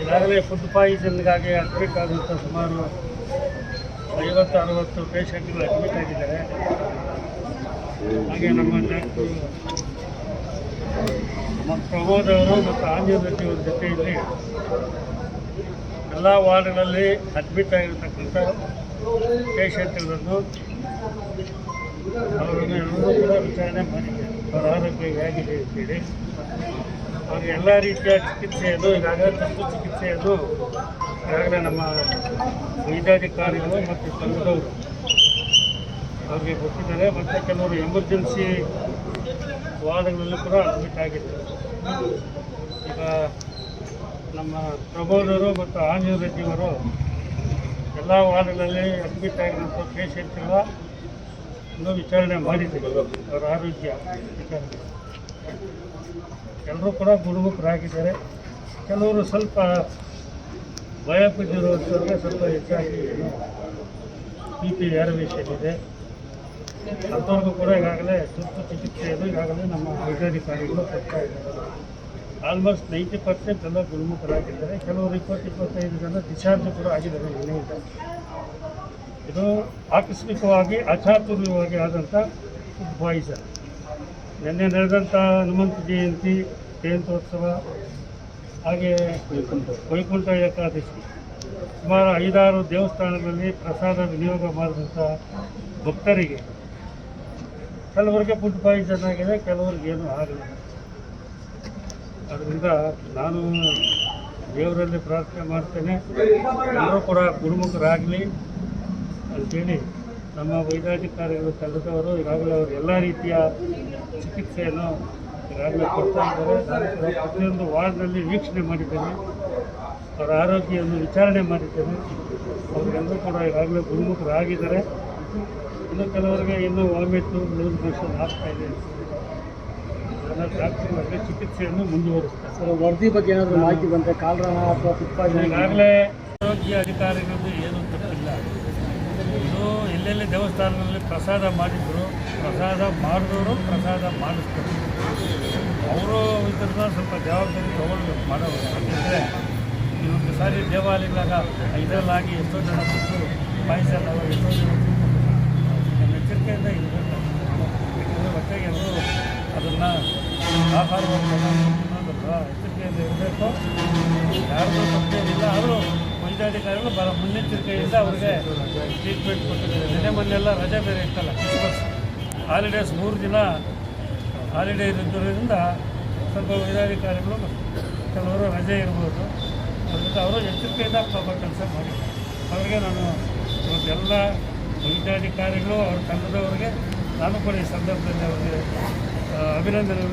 ಈಗಾಗಲೇ food ಪಾಯಿಸನ್ಗಾಗಿ admit ಆದಂಥ ಸುಮಾರು ಐವತ್ತು, ಅರವತ್ತು ಪೇಷಂಟ್ಗಳು ಅಡ್ಮಿಟ್ ಆಗಿದ್ದಾರೆ. ಹಾಗೆ ನಮ್ಮ ನಮ್ಮ ಪ್ರಮೋದ್ ಅವರು ಮತ್ತು ಅವರ ಜೊತೆಯಲ್ಲಿ ಎಲ್ಲ ವಾರ್ಡ್ಗಳಲ್ಲಿ ಅಡ್ಮಿಟ್ ಆಗಿರ್ತಕ್ಕಂಥ ಪೇಷಂಟ್ಗಳನ್ನು ಅವರನ್ನು ಎಲ್ಲರೂ ಕೂಡ ವಿಚಾರಣೆ ಮಾಡಿದ್ದಾರೆ ಅವರ ಆರೋಗ್ಯ ಹೇಗಿದೆ ಅಂತೇಳಿ ಅವ್ರಿಗೆ ಎಲ್ಲ ರೀತಿಯ ಚಿಕಿತ್ಸೆಯನ್ನು ಈಗಾಗಲೇ ತುರ್ತು ಚಿಕಿತ್ಸೆಯನ್ನು ಈಗಾಗಲೇ ನಮ್ಮ ವೈದ್ಯಾಧಿಕಾರಿಗಳು ಮತ್ತು ತಂಡದವರು ಅವ್ರಿಗೆ ಗೊತ್ತಿದ್ದಾರೆ. ಮತ್ತು ಕೆಲವರು ಎಮರ್ಜೆನ್ಸಿ ವಾರ್ಡ್ಗಳಲ್ಲೂ ಕೂಡ ಅಡ್ಮಿಟ್ ಆಗಿದೆ ಈಗ ನಮ್ಮ ಪ್ರಬೋಧರು ಮತ್ತು ಆಂಜನ ರೆಡ್ಡಿಯವರು ಎಲ್ಲ ವಾರ್ಡ್ಗಳಲ್ಲಿ ಅಡ್ಮಿಟ್ ಆಗಿರುವಂಥ ಪೇಷಂಟ್ಗಳ ವಿಚಾರಣೆ ಮಾಡಿದ್ದೀವಿ ಅವರ ಆರೋಗ್ಯ ವಿಚಾರಣೆ. ಎಲ್ಲರೂ ಕೂಡ ಗುಣಮುಖರಾಗಿದ್ದಾರೆ ಕೆಲವರು ಸ್ವಲ್ಪ ಭಯ ಬಿದ್ದಿರುವಂಥವ್ರಿಗೆ ಸ್ವಲ್ಪ ಹೆಚ್ಚಾಗಿ ಬಿ ಪಿ ಏರ್ವೇಷನ್ ಇದೆ. ಅಂಥವ್ರಿಗೂ ಕೂಡ ಈಗಾಗಲೇ ತುರ್ತು ಚಿಕಿತ್ಸೆಯನ್ನು ಈಗಾಗಲೇ ನಮ್ಮ ವೈದ್ಯಾಧಿಕಾರಿಗಳು ಕೊಡ್ತಾ ಇದ್ದಾರೆ. ಆಲ್ಮೋಸ್ಟ್ ನೈಂಟಿ ಪರ್ಸೆಂಟ್ ಎಲ್ಲ ಗುಣಮುಖರಾಗಿದ್ದಾರೆ ಕೆಲವರು ಇಪ್ಪತ್ತು, ಇಪ್ಪತ್ತೈದು ಜನ ಡಿಸ್ಚಾರ್ಜ್ ಕೂಡ ಆಗಿದ್ದಾರೆ ಮನೆಯಿಂದ. ಇದು ಆಕಸ್ಮಿಕವಾಗಿ ಅಚಾತುರ್ಯವಾಗಿ ಆದಂಥ ಫುಡ್ ಪಾಯ್ಸನ್ ನಿನ್ನೆ ನಡೆದಂಥ ಹನುಮಂತ ಜಯಂತಿ, ಜಯಂತ್ಯೋತ್ಸವ, ಹಾಗೆ ವೈಕುಂಠ ಏಕಾದಶಿ. ಸುಮಾರು ಐದಾರು ದೇವಸ್ಥಾನಗಳಲ್ಲಿ ಪ್ರಸಾದ ವಿನಿಯೋಗ ಮಾಡಿದಂಥ ಭಕ್ತರಿಗೆ ಕೆಲವರಿಗೆ ಫುಡ್ ಪಾಯ್ಸನ್ ಆಗಿದೆ, ಕೆಲವ್ರಿಗೆ ಏನೂ ಆಗಲಿಲ್ಲ ಅದರಿಂದ ನಾನು ದೇವರಲ್ಲಿ ಪ್ರಾರ್ಥನೆ ಮಾಡ್ತೇನೆ. ಎಲ್ಲರೂ ಕೂಡ ಗುರುಮುಖರಾಗಲಿ ಅಂತೇಳಿ ನಮ್ಮ ವೈದ್ಯಾಧಿಕಾರಿಗಳು ತಂಡದವರು ಈಗಾಗಲೇ ಅವರು ಎಲ್ಲ ರೀತಿಯ ಚಿಕಿತ್ಸೆಯನ್ನು ಈಗಾಗಲೇ ಕೊಡ್ತಾ ಇದ್ದಾರೆ. ನಾನು ಕೂಡ ಪ್ರತಿಯೊಂದು ವಾರ್ಡ್ನಲ್ಲಿ ವೀಕ್ಷಣೆ ಮಾಡಿದ್ದೇನೆ. ಅವರ ಆರೋಗ್ಯವನ್ನು ವಿಚಾರಣೆ ಮಾಡಿದ್ದೇನೆ. ಅವರಿಗೆಲ್ಲರೂ ಕೂಡ ಈಗಾಗಲೇ ಗುಣಮುಖರಾಗಿದ್ದಾರೆ. ಇನ್ನು ಕೆಲವರಿಗೆ ಇನ್ನೂ ವಾಮಿಟ್ಟು ಲೂಸ್ ಮೋಷನ್ ಆಗ್ತಾ ಇದೆ. ಡಾಕ್ಟರ್ಗಳಿಗೆ ಚಿಕಿತ್ಸೆಯನ್ನು ಮುಂದುವರಿಸ್ತಾರೆ. ಸರ್ ವರದಿ ಬಗ್ಗೆ ಏನಾದರೂ ಮಾಹಿತಿ ಬಂದರೆ ಕಾಲರಾಮ ಅಥವಾ ಈಗಾಗಲೇ ಆರೋಗ್ಯ ಅಧಿಕಾರಿಗಳು ಏನು ಎಲ್ಲೆಲ್ಲಿ ದೇವಸ್ಥಾನಗಳಲ್ಲಿ ಪ್ರಸಾದ ಮಾಡಿದ್ರು, ಪ್ರಸಾದ ಮಾಡಿದವರು ಪ್ರಸಾದ ಮಾಡಿಸ್ತಾರೆ. ಅವರು ಇದ್ರನ್ನ ಸ್ವಲ್ಪ ಜವಾಬ್ದಾರಿ ತೊಗೊಳ್ಬೇಕು ಮಾಡೋರು. ಯಾಕೆಂದರೆ ಇವತ್ತು ಸಾರಿ ದೇವಾಲಯದಾಗ ಇದರಲ್ಲಾಗಿ ಎಷ್ಟೋ ಜನ ಸುತ್ತು ಪಾಯಸಲ್ಲ ಎಷ್ಟೋ ಜನ ನಮ್ಮ ಎಚ್ಚರಿಕೆಯಿಂದ ಇರಬೇಕು ಯಾಕೆಂದರೆ ಹೊಟ್ಟೆಗೆ ಎಲ್ಲರೂ ಅದನ್ನು ಅನ್ನೋದಲ್ಲ ಎಚ್ಚರಿಕೆಯಿಂದ ಇರಬೇಕು. ಯಾರಿಗೂ ತಪ್ಪೇನಿಲ್ಲ ಆದರೂ ವೈದ್ಯಾಧಿಕಾರಿಗಳು ಬಹಳ ಮುನ್ನೆಚ್ಚರಿಕೆಯಿಂದ ಅವ್ರಿಗೆ ಟ್ರೀಟ್ಮೆಂಟ್ ಕೊಟ್ಟಿದ್ದಾರೆ. ನಿನ್ನೆ ಮೊನ್ನೆಲ್ಲ ರಜೆ ಬೇರೆ ಇತ್ತಲ್ಲ ಕ್ರಿಸ್ಮಸ್ ಹಾಲಿಡೇಸ್ ಮೂರು ದಿನ ಹಾಲಿಡೇ ಇರೋದರಿಂದ ಸ್ವಲ್ಪ ಜಿಲ್ಲಾಧಿಕಾರಿಗಳು ಕೆಲವರು ರಜೆ ಇರ್ಬೋದು. ಅದರಿಂದ ಅವರು ಎಚ್ಚರಿಕೆಯಿಂದ ಪಾಪ ಕೆಲಸ ಮಾಡಿ ಅವರಿಗೆ ನಾನು ಇವತ್ತೆಲ್ಲ ವೈದ್ಯಾಧಿಕಾರಿಗಳು ಅವ್ರ ತಂಡದವರಿಗೆ ನಾನು ಕೂಡ ಈ ಸಂದರ್ಭದಲ್ಲಿ ಅವರಿಗೆ ಅಭಿನಂದನೆಗಳು